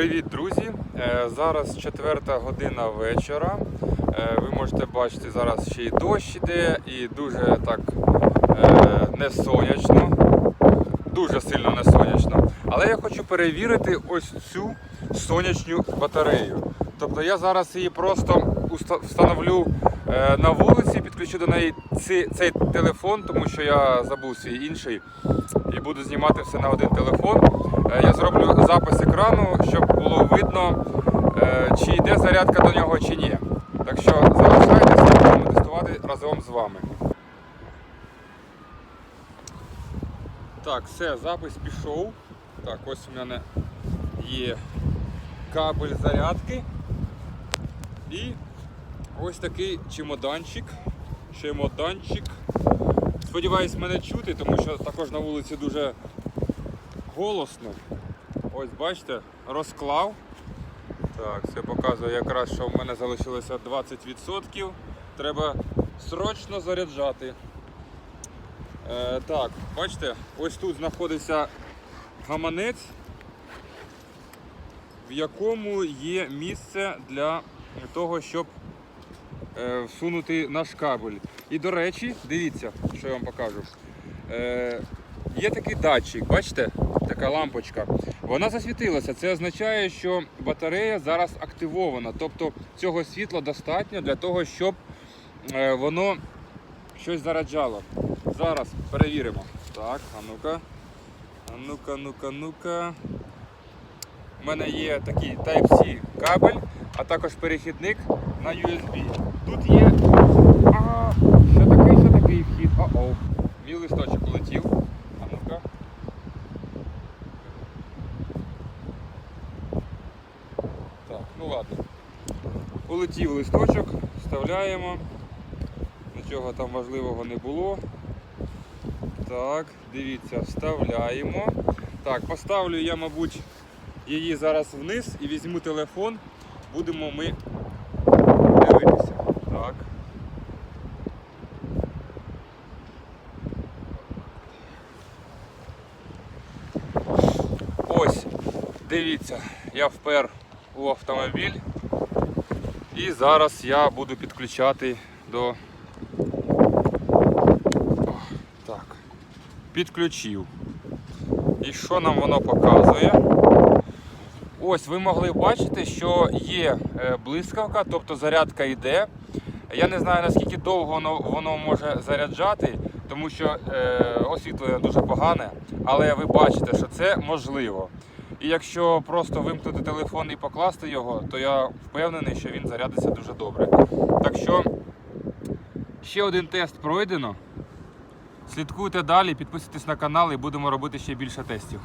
Привіт, друзі! Е, Зараз четверта година вечора. Е, Ви можете бачити, зараз ще й дощ іде, і дуже так е, не сонячно, дуже сильно не сонячно. Але я хочу перевірити ось цю сонячну батарею. Тобто я зараз її просто встановлю на вулиці, підключу до неї цей телефон, тому що я забув свій інший і буду знімати все на один телефон. Я зроблю запис екрану, щоб видно, е, чи йде зарядка до нього чи ні. Так що залишайтеся, будемо тестувати разом з вами. Так, все, запис пішов. Так, ось у мене є кабель зарядки. І ось такий чемоданчик. Чемоданчик. Сподіваюсь, мене чути, тому що також на вулиці дуже голосно. Ось бачите, розклав. Так, це показує якраз, що в мене залишилося 20%. Треба срочно заряджати. Е, так, бачите, ось тут знаходиться гаманець, в якому є місце для того, щоб е, всунути наш кабель. І до речі, дивіться, що я вам покажу. Е, є такий датчик, бачите? Така лампочка. Вона засвітилася. Це означає, що батарея зараз активована. Тобто цього світла достатньо для того, щоб е, воно щось заряджало. Зараз перевіримо. Так, а ну-ка. А ну-ка, ну-ка, ну-ка. У мене є такий Type-C кабель, а також перехідник на USB. Тут є. Ага, що такий, що такий вхід. О-оу. Мій листочок улетів. А ну-ка. Так, ну ладно. Улетів листочок, вставляємо. Нічого там важливого не було. Так, дивіться, вставляємо. Так, поставлю я, мабуть, її зараз вниз і візьму телефон. Будемо ми дивитися. Так. Ось, дивіться, я впер у автомобіль. І зараз я буду підключати до. О, так. Підключив. І що нам воно показує? Ось ви могли бачити, що є е, блискавка, тобто зарядка йде. Я не знаю наскільки довго воно, воно може заряджати, тому що е, освітлення дуже погане, але ви бачите, що це можливо. І якщо просто вимкнути телефон і покласти його, то я впевнений, що він зарядиться дуже добре. Так що ще один тест пройдено. Слідкуйте далі, підписуйтесь на канал і будемо робити ще більше тестів.